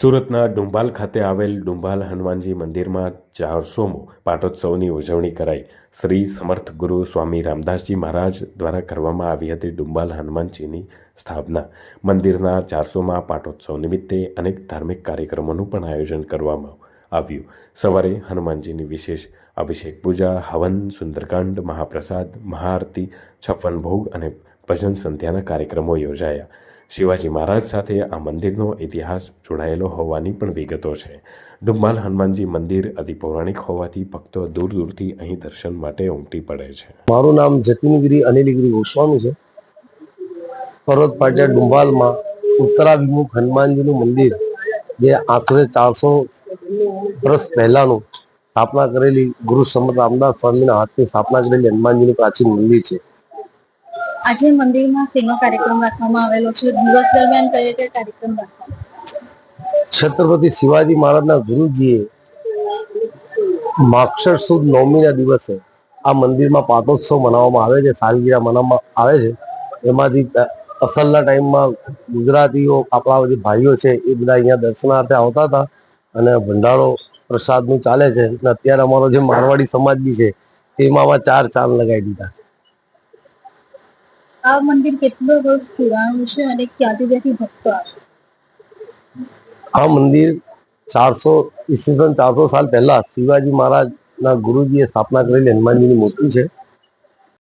સુરતના ડુંબાલ ખાતે આવેલ ડુંબાલ હનુમાનજી મંદિરમાં ચારસોમો પાટોત્સવની ઉજવણી કરાઈ. શ્રી સમર્થ ગુરુ સ્વામી રામદાસજી મહારાજ દ્વારા કરવામાં આવી હતી ડુંબાલ હનુમાનજીની સ્થાપના. મંદિરના ચારસોમાં પાટોત્સવ નિમિત્તે અનેક ધાર્મિક કાર્યક્રમોનું પણ આયોજન કરવામાં આવ્યું. સવારે હનુમાનજીની વિશેષ અભિષેક પૂજા, હવન, સુંદરકાંડ, મહાપ્રસાદ, મહાઆરતી, છપ્પન ભોગ અને ભજન સંધ્યાના કાર્યક્રમો યોજાયા. શિવાજી મહારાજ સાથે આ મંદિરનો ઇતિહાસ જોડાયેલો હોવાની પણ વિગતો છે. ડુમ્બાલ હનુમાનજી મંદિર અતિ પૌરાણિક હોવાથી ભક્તો દૂર દૂરથી અહીં દર્શન માટે ઉમટી પડે છે. મારું નામ જતીનગીરી અનિલગીરી ગોસ્વામી છે. પર્વત પાટિયા ડુંબાલમાં ઉત્તરાભિમુખ હનુમાનજીનું મંદિર, જે આખરે ચારસો વર્ષ પહેલાનું સ્થાપના કરેલી ગુરુ સમર્થ રામદાસ સ્વામીના હાથની સ્થાપના કરેલી હનુમાનજીનું પ્રાચીન મંદિર છે. આજે મંદિરમાં શેનો કાર્યક્રમ રાખવામાં આવેલો છે? દિવસ દરમિયાન કયો કયો કાર્યક્રમ છત્રપતિ શિવાજી મહારાજના ગુરુજીએ માક્ષર સુદ નવમીના દિવસે આ મંદિરમાં પાટોત્સવ મનાવવામાં આવે છે, સાલગીરા મનાવવામાં આવે છે. એમાંથી અસલના ટાઈમમાં ગુજરાતીઓ, આપણા જે ભાઈઓ છે, એ બધા અહીંયા દર્શનાર્થે આવતા હતા અને ભંડારો પ્રસાદનું ચાલે છે. અને અત્યારે અમારો જે મારવાડી સમાજ બી છે આમાં ચાર ચાંદ લગાવી દીધા છે. આ મંદિર કેટલો વર્ષ પુરાણું છે અને ક્યાંથી ક્યાંથી ભક્તો આવે આ મંદિર ચારસો ઈસવીસન ચારસો સાલ પહેલા શિવાજી મહારાજના ગુરુજીએ સ્થાપના કરેલી હનુમાનજીની મૂર્તિ છે.